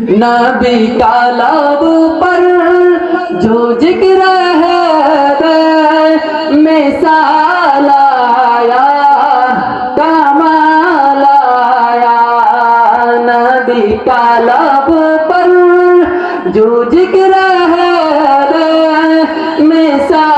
नबी का लब पर जो ज़िक्र है का लब पर जो ज़िक्र है मिसाल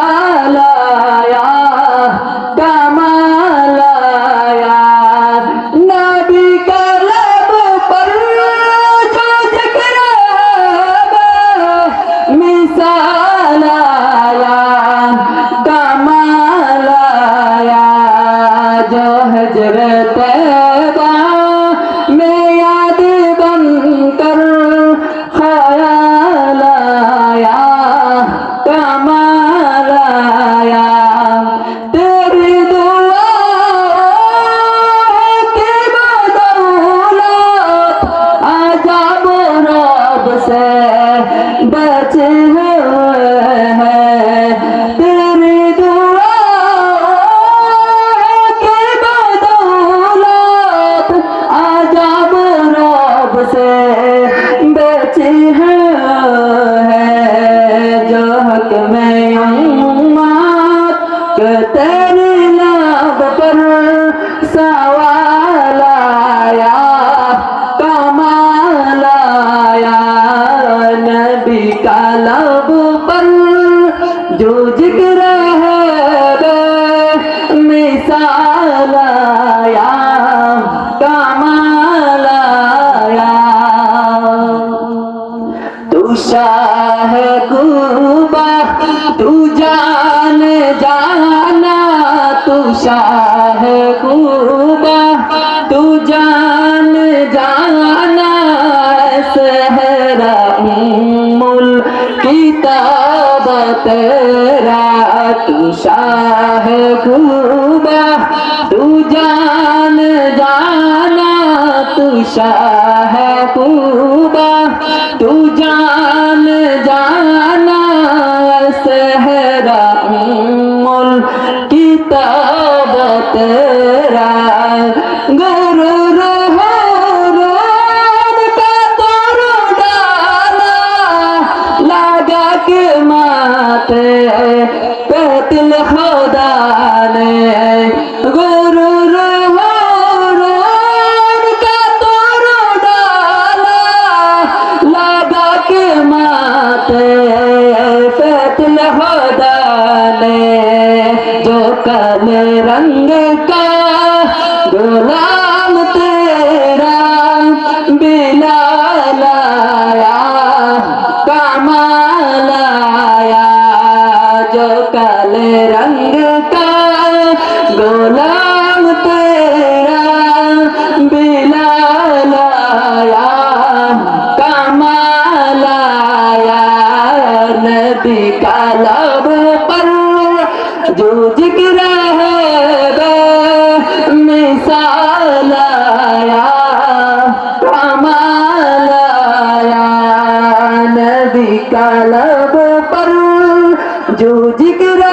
लब पर जो ज़िक्र है मिसाल आया, कमाल आया। तू शाह तू जान जाना, तू शाह कुबा কাবা তেরা তু শাহ খুদা তু জান জানা তু শাহ খুদা তু জান জানা সেহরা মুল কিতাব তেরা कल रंग का गुलाम तेरा बिलाल आया कमाल आया जो कल रंग का गुलाम तेरा बिलाल आया कमाल आया नबी का लब पर जो जिक्र जो जिगरा